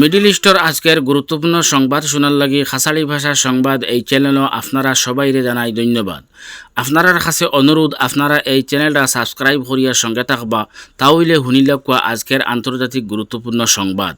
Middle store আজকের গুরুত্বপূর্ণ সংবাদ শোনার লাগি খাসাড়ি ভাষার সংবাদ এই চ্যানেলও আপনারা সবাইরে জানাই ধন্যবাদ। আপনারার কাছে অনুরোধ আপনারা এই চ্যানেলটা সাবস্ক্রাইব করিয়া সঙ্গে থাকবা, তাহলে শুনিলে কোয়া আজকের আন্তর্জাতিক গুরুত্বপূর্ণ সংবাদ।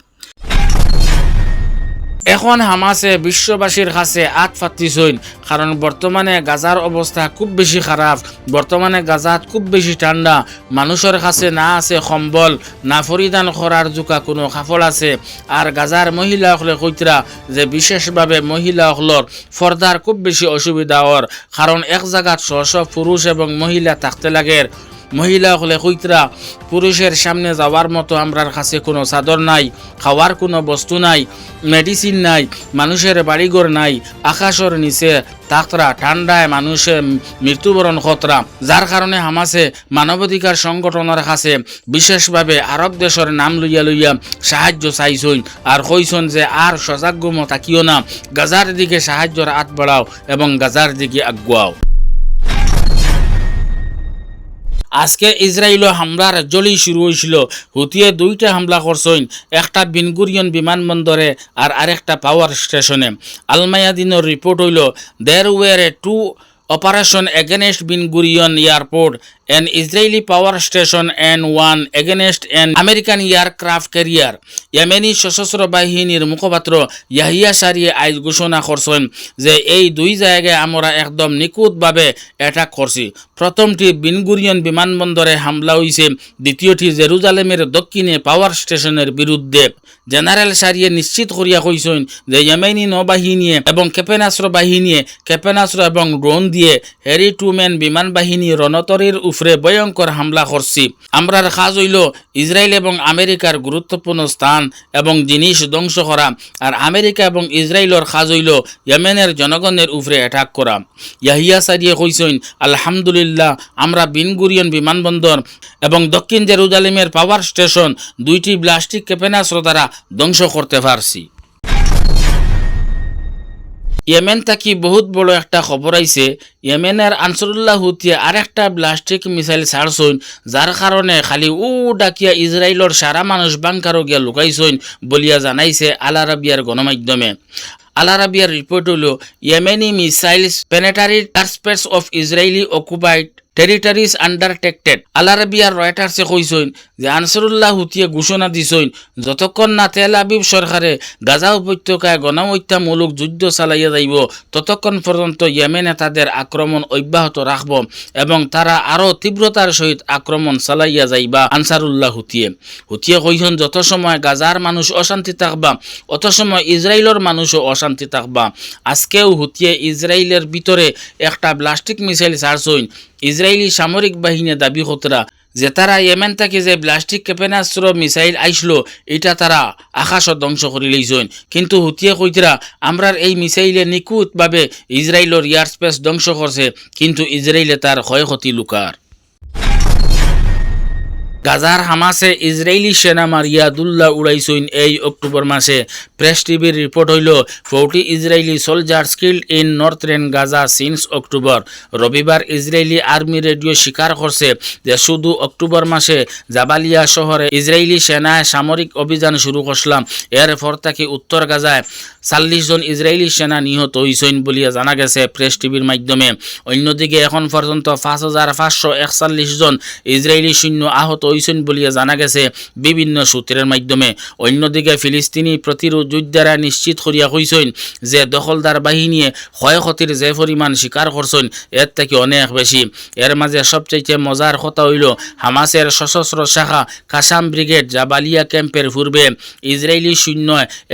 এখন হামাসে বিশ্ববাসীর কাছে আত ফাতিছইন কারণ বর্তমানে গাজার অবস্থা খুব বেশি খারাপ বর্তমানে গাজাত খুব বেশি ঠান্ডা মানুষের কাছে না আছে সম্বল, না পরিধান করার জোকা কোনো কাপড় আছে। আর গাজার মহিলাসকলে কইতরা যে বিশেষভাবে মহিলাসকলর ফর্দার খুব বেশি অসুবিধা হর কারণ এক জায়গাত শ শ পুরুষ এবং মহিলা থাকতে লাগে। মহিলা হলে কইতরা, পুরুষের সামনে যাওয়ার মতো আমরার কাছে কোনো চাদর নাই, খাওয়ার কোনো বস্তু নাই মেডিসিন নাই, মানুষের বাড়িঘর নাই, আকাশের নিচে তাকরা, ঠান্ডায় মানুষে মৃত্যুবরণ খতরা যার কারণে হামাসে মানবাধিকার সংগঠনের কাছে বিশেষভাবে আরব দেশের নাম লইয়া লইয়া সাহায্য চাইছইন আর কইছন যে আর সজাগ্যম থাকিও না, গাজার দিকে সাহায্যর হাত বাড়াও এবং গাজার দিকে আগুয়াও আজকে ইসরায়েলও হামলার জলি শুরু হয়েছিল হুতিয়ে দুইটা হামলা করছেন একটা বিনগুরিয়ন বিমানবন্দরে আর আরেকটা পাওয়ার স্টেশনে আলমায়াদিনের রিপোর্ট হইল there war to operation against Ben Gurion airport an Israeli power station and one against an American aircraft carrier. Yemeni সশস্ত্র বাহিনীর মুখপাত্র ইয়াহিয়া সারিয়ে আইজ ঘোষণা করছেন যে এই দুই জায়গায় আমরা একদম নিখুঁতভাবে অ্যাটাক করছি। প্রথমটি বিনগুরিয়ন বিমানবন্দরে হামলা হয়েছে দ্বিতীয়টি জেরুজালেমের দক্ষিণে পাওয়ার স্টেশনের বিরুদ্ধে। জেনারেল সারিয়ে নিশ্চিত করিয়া কইছেন যে ইয়েমেনি নৌবাহিনীয়ে এবং ক্ষেপণাস্ত্র বাহিনীয়ে ক্ষেপণাস্ত্র এবং ড্রোন দিয়ে হ্যারি টুম্যান বিমান বাহিনী রণতরীর উফরে ভয়ঙ্কর হামলা করছি। আমরার কাজ হইল ইসরায়েল এবং আমেরিকার গুরুত্বপূর্ণ স্থান এবং জিনিস ধ্বংস করা, আর আমেরিকা এবং ইসরায়েলের কাজ হইল ইয়েমেনের জনগণের উপরে অ্যাটাক করা। ইয়াহিয়া সারিয়ে কইছেন, আলহামদুলিল্লাহ, আমরা বিনগুরিয়ন বিমানবন্দর এবং দক্ষিণ জেরুজালেমের পাওয়ার স্টেশন দুইটি প্লাস্টিক ক্ষেপণাস্ত্র দ্বারা ধ্বংস করতে পারছি। ইয়েমেন থাকি বহুত বড় একটা খবর আইছে ইয়েমেনের আনসরুল্লাহ হুতিয়া আরেকটা ব্লাস্টিক মিসাইল ছাড়ছইন যার কারণে খালি উ ডাকিয়া ইসরায়েলর সারা মানুষ বাংকারও গিয়া লুকাইছইন বলিয়া জানাইছে আল আরাবিয়ার গণমাধ্যমে। আল আরাবিয়ার রিপোর্ট হল, Yemeni missiles penetrated the airspace of Israeli occupied territories undetected আল আরাবিয়ার রয়টার্সে কইসইন যে আনসারুল্লাহ হুতিয়ে ঘোষণা দিছইন, যতক্ষণ না তেল আবিব সরকারে গাজা উপত্যকায় গণহত্যামূলক যুদ্ধ চালাইয়া যাইব, ততক্ষণ পর্যন্ত ইয়েমেনে তাদের আক্রমণ অব্যাহত রাখব এবং তারা আরও তীব্রতার সহিত আক্রমণ চালাইয়া যাইবা আনসারুল্লাহ হুতিয়ে হুতিয়ে কইসন যত সময় গাজার মানুষ অশান্তি থাকবা, অত সময় ইসরায়েলের মানুষও অশান্তি থাকবা। আজকেও হুতিয়ে ইসরায়েলের ভিতরে একটা প্লাস্টিক মিসাইল ছাড়ছইন। ইসরায়েলি সামরিক বাহিনী দাবি কতরা যে তারা ইয়েমেন থেকে যে প্লাস্টিক ক্ষেপণাস্ত্র, মিসাইল আইসলো এটা তারা আকাশ ধ্বংস করে লইছেন কিন্তু হুতিয়ে কইতরা আমরার এই মিসাইলে নিখুঁতভাবে ইসরায়েলের এয়ার স্পেস ধ্বংস করছে কিন্তু ইসরায়েলে তার ক্ষয়ক্ষতি লুকার গাজার হামাসে ইসরায়েলি সেনা মারিয়াদুল্লাহ উড়াইছইন এই অক্টোবর মাসে প্রেস টিভির রিপোর্ট হইল forty Israeli soldier killed in northern Gaza since October. রবিবার ইসরায়েলি আর্মি রেডিও স্বীকার করছে যে শুধু অক্টোবর মাসে জাবালিয়া শহরে ইসরায়েলি সেনায় সামরিক অভিযান শুরু করছিলাম। এরপর থেকে উত্তর গাজায় চাল্লিশ জন ইসরায়েলি সেনা নিহত হইছেন বলিয়া জানা গেছে প্রেস টিভির মাধ্যমে। অন্যদিকে এখন পর্যন্ত পাঁচ হাজার পাঁচশো একচল্লিশ জন ইসরায়েলি সৈন্য আহত হইছেন বলিয়া জানা গেছে বিভিন্ন সূত্রের মাধ্যমে। অন্যদিকে ফিলিস্তিনি প্রতিরোধ যোদ্ধারা নিশ্চিত করিয়া কইছেন যে দখলদার বাহিনীয়ে ক্ষয়ক্ষতির যে পরিমাণ স্বীকার করছেন এর থেকে অনেক বেশি এর মাঝে সবচাইতে মজার কথা হইল হামাসের সশস্ত্র শাখা কাসাম ব্রিগেড জাবালিয়া ক্যাম্পের পূর্বে ইসরায়েলি সৈন্য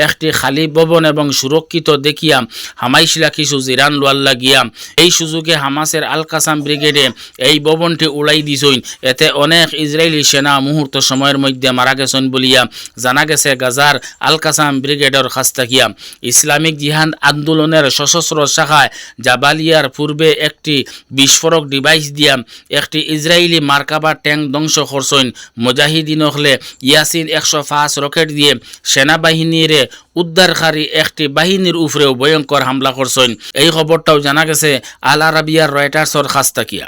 একটি খালি ভবন এবং সুরক্ষিত দেখিয়া হামাইশিলা কিছু জিরান লোয়ার লাগিয়া, এই সুযোগে হামাসের আল কাসাম ব্রিগেডে এই ভবনটি উড়াই দিছইন এতে অনেক ইসরায়েলি সেনা মুহূর্ত সময়ের মধ্যে মারা গেছেন বলিয়া জানা গেছে গাজার আল কাসাম ব্রিগেডের থাকিয়া ইসলামিক জিহাদ আন্দোলনের সশস্ত্র শাখায় জাবালিয়ার পূর্বে একটি বিস্ফোরক ডিভাইস দিয়া একটি ইসরায়েলি মার্কাবা ট্যাঙ্ক ধ্বংস করছেন। মুজাহিদিন হলে ইয়াসিন একশো পাঁচ রকেট দিয়ে সেনাবাহিনীর উদ্ধারকারী একটি বাহিনীর উপরেও ভয়ঙ্কর হামলা করছেন। এই খবরটাও জানা গেছে আল আরাবিয়ার রয়টার্সর খাস্তাকিয়া।